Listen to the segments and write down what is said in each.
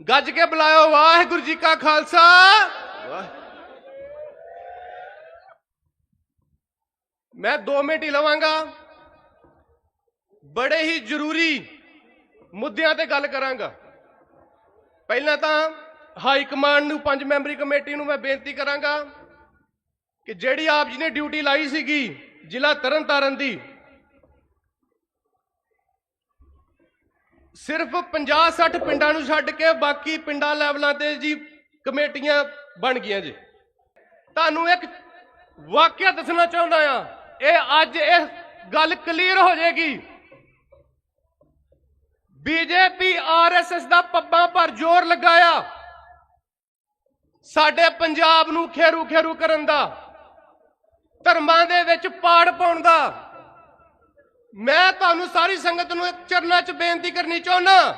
ਗੱਜ ਕੇ ਬੁਲਾਇਓ, ਵਾਹਿਗੁਰੂ ਜੀ ਕਾ ਖਾਲਸਾ। ਵਾਹ ਮੈਂ 2 ਮਿੰਟ ਹੀ ਲਵਾਂਗਾ। ਬੜੇ ਹੀ ਜ਼ਰੂਰੀ ਮੁੱਦਿਆਂ ਤੇ ਗੱਲ ਕਰਾਂਗਾ। ਪਹਿਲਾਂ ਤਾਂ ਹਾਈ ਕਮਾਂਡ ਨੂੰ, ਪੰਜ ਮੈਂਬਰੀ ਕਮੇਟੀ ਨੂੰ ਮੈਂ ਬੇਨਤੀ ਕਰਾਂਗਾ ਕਿ ਜਿਹੜੀ ਆਪ ਜੀ ਨੇ ਡਿਊਟੀ ਲਾਈ ਸੀਗੀ ਜ਼ਿਲ੍ਹਾ ਤਰਨਤਾਰਨ ਦੀ ਸਿਰਫ 50-60 ਪਿੰਡਾਂ ਨੂੰ ਛੱਡ ਕੇ ਬਾਕੀ ਪਿੰਡਾਂ ਲੈਵਲਾਂ ਤੇ ਜੀ ਕਮੇਟੀਆਂ ਬਣ ਗਈਆਂ ਜੀ। ਤੁਹਾਨੂੰ ਇੱਕ ਵਾਕਿਆ ਦੱਸਣਾ ਚਾਹੁੰਦਾ ਆ ਇਹ ਅੱਜ ਇਹ ਗੱਲ ਕਲੀਅਰ ਹੋ ਜਾਏਗੀ। ਬੀਜੇਪੀ ਆਰਐਸਐਸ ਦਾ ਪੱਬਾਂ ਪਰ ਜ਼ੋਰ ਲਗਾਇਆ। ਸਾਡੇ ਪੰਜਾਬ ਨੂੰ ਖੇਰੂ ਖੇਰੂ ਕਰਨ ਦਾ, ਧਰਮਾਂ ਦੇ ਵਿੱਚ ਪਾੜ ਪਾਉਣ ਦਾ। ਮੈਂ ਤੁਹਾਨੂੰ ਸਾਰੀ ਸੰਗਤ ਨੂੰ ਚਰਨਾਂ 'ਚ ਬੇਨਤੀ ਕਰਨੀ ਚਾਹੁੰਦਾ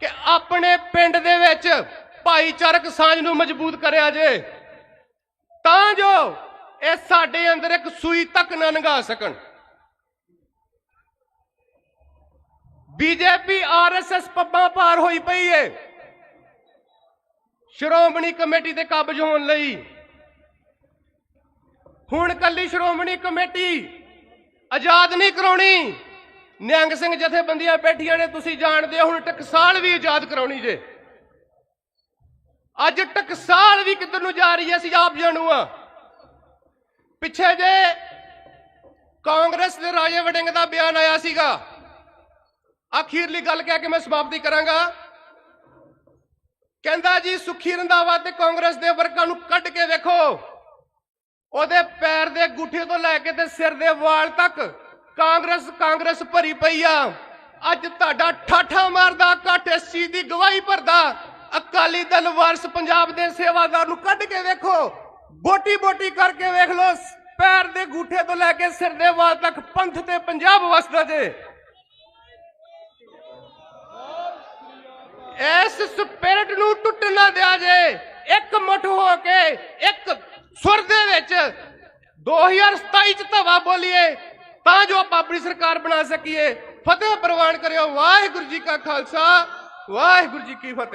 ਕਿ ਆਪਣੇ ਪਿੰਡ ਦੇ ਵਿੱਚ ਭਾਈਚਾਰਕ ਸਾਂਝ ਨੂੰ ਮਜ਼ਬੂਤ ਕਰਿਆ ਜੇ। ਤਾਂ ਜੋ ਇਹ ਸਾਡੇ ਅੰਦਰ ਇੱਕ ਸੂਈ ਤੱਕ ਨਾ ਲੰਘਾ ਸਕਣ। ਬੀਜੇਪੀ ਆਰਐਸਐਸ ਪੱਬਾਂ ਪਾਰ ਹੋਈ ਪਈ ਏ। ਸ਼੍ਰੋਮਣੀ ਕਮੇਟੀ ਤੇ ਕਾਬਜ ਹੋਣ ਲਈ। ਹੁਣ ਕੱਲੀ ਸ਼੍ਰੋਮਣੀ ਕਮੇਟੀ ਆਜ਼ਾਦ ਨਹੀਂ ਕਰਾਉਣੀ। ਨਿਹੰਗ ਸਿੰਘ ਜਥੇਬੰਦੀਆਂ ਬੈਠੀਆਂ ਨੇ, ਤੁਸੀਂ ਜਾਣਦੇ ਹੋ, ਹੁਣ ਟਕਸਾਲ ਵੀ ਆਜ਼ਾਦ ਕਰਾਉਣੀ ਜੇ। ਅੱਜ ਟਕਸਾਲ ਵੀ ਕਿੱਧਰ ਨੂੰ ਜਾ ਰਹੀ ਹੈ, ਅਸੀਂ ਆਪ ਜਾਣੂ ਆ ਪਿੱਛੇ ਜੇ ਕਾਂਗਰਸ ਦੇ ਰਾਜੇ ਵੜਿੰਗ ਦਾ ਬਿਆਨ ਆਇਆ ਸੀਗਾ ਅਖੀਰਲੀ ਗੱਲ ਕਹਿ ਕੇ ਮੈਂ ਸਮਾਪਤੀ ਕਰਾਂਗਾ। ਕਹਿੰਦਾ ਜੀ, ਸੁਖੀ ਰੰਧਾਵਾ ਤੇ ਕਾਂਗਰਸ ਦੇ ਵਰਕਰਾਂ ਨੂੰ ਕੱਢ ਕੇ ਵੇਖੋ। ਉਹਦੇ ਪੈਰ ਦੇ ਗੁੱਠੇ ਤੋਂ ਲੈ ਕੇ ਤੇ ਸਿਰ ਦੇ ਵਾਲ ਤੱਕ ਕਾਂਗਰਸ ਕਾਂਗਰਸ ਭਰੀ ਪਈ ਆ। ਅੱਜ ਤੁਹਾਡਾ ਠਾਠਾ ਮਾਰਦਾ, ਘੱਟ ਇਸ ਚੀਜ਼ ਦੀ ਗਵਾਹੀ ਭਰਦਾ। ਅਕਾਲੀ ਦਲ ਵਾਰਸ ਪੰਜਾਬ ਦੇ ਸੇਵਾਦਾਰ ਨੂੰ ਕੱਢ ਕੇ ਵੇਖੋ। ਬੋਟੀ ਬੋਟੀ ਕਰਕੇ ਵੇਖ ਲਓ, ਪੈਰ ਦੇ ਗੁੱਠੇ ਤੋਂ ਲੈ ਕੇ ਸਿਰ ਦੇ ਵਾਲ ਤੱਕ ਪੰਥ ਤੇ ਪੰਜਾਬ ਵਸਦਾ ਜੇ। ਇਸ ਸਪਿਰਿਟ ਨੂੰ ਟੁੱਟਣ ਨਾ ਦਿਆ ਜੇ। ਇੱਕ ਮੁੱਠ ਹੋ ਕੇ ਇੱਕ ਸੁਰ ਦੇ 2027 ਚ ਧਵਾ ਬੋਲੀਏ, ਤਾਂ ਜੋ ਆਪਾਂ ਆਪਣੀ ਸਰਕਾਰ ਬਣਾ ਸਕੀਏ। ਫਤਿਹ ਪ੍ਰਵਾਨ ਕਰਿਓ। ਵਾਹਿਗੁਰੂ ਜੀ ਕਾ ਖਾਲਸਾ, ਵਾਹਿਗੁਰੂ ਜੀ ਕੀ ਫਤਿਹ।